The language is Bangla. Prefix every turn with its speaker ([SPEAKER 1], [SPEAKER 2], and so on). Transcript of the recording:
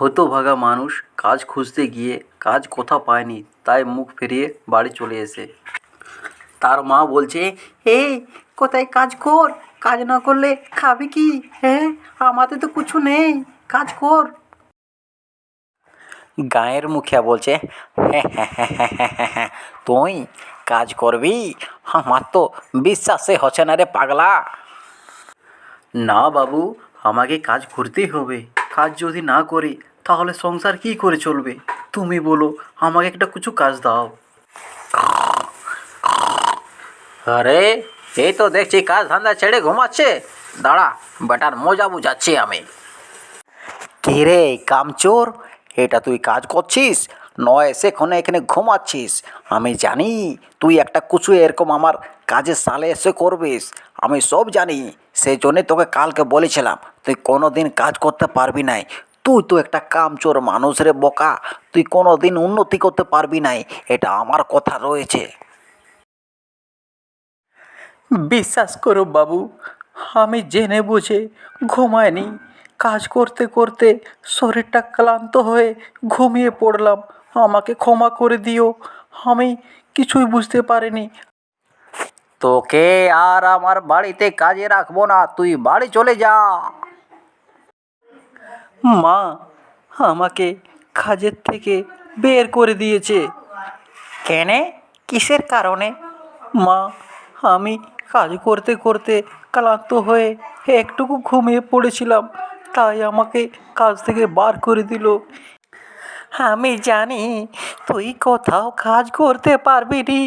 [SPEAKER 1] হতভাগা মানুষ কাজ খুঁজতে গিয়ে কাজ কোথাও পায়নি, তাই মুখ ফিরিয়ে বাড়ি চলে এসে। তার মা বলছে এই কোথায় কাজ কর? কাজ না করলে খাবি কি? হ্যাঁ আমাদের তো কিছু নেই, কাজ কর। গাঁয়ের মুখিয়া বলছে তুই কাজ করবি? আমার তো বিশ্বাসে হচ্ছে না রে পাগলা। না বাবু, আমাকে কাজ করতেই হবে। কাজ যদি না করি তাহলে সংসার কি করে চলবে? তুমি বলো আমাকে একটা কিছু কাজ দাও। আরে এই তো দেখছি কাজ ধান্দা ছেড়ে ঘুমাচ্ছে। দাঁড়া বেটার মজা বুঝাচ্ছি আমি। কে রে কামচোর? এটা তুই কাজ করছিস? নয় সেখানে এখানে ঘুমাচ্ছিস। আমি জানি তুই একটা কিছু এরকম আমার কাজের সালে এসে করবিস। আমি সব জানি। সেই জন্যে তোকে কালকে বলেছিলাম, তুই কোনো দিন কাজ করতে পারবি নাই। তুই তো একটা কামচোর মানুষ বোকা, তুই কোনো দিন উন্নতি করতে পারবি নাই, এটা আমার কথা রয়েছে। বিশ্বাস করো বাবু, আমি জেনে বুঝে ঘুমায়নি কাজ করতে করতে শরীরটা ক্লান্ত হয়ে ঘুমিয়ে পড়লাম। আমাকে ক্ষমা করে দিও। আমি কিছুই বুঝতে পারিনি। তোকে আর আমার বাড়িতে কাজে রাখব না তুই বাড়ি চলে যা। মা আমাকে কাজের থেকে বের করে দিয়েছে। কেনে? কিসের কারণে? মা আমি কাজ করতে করতে ক্লান্ত হয়ে একটুকু ঘুমিয়ে পড়েছিলাম তাই আমাকে কাজ থেকে বার করে দিল। আমি জানি তুই কোথাও কাজ করতে পারবি নি।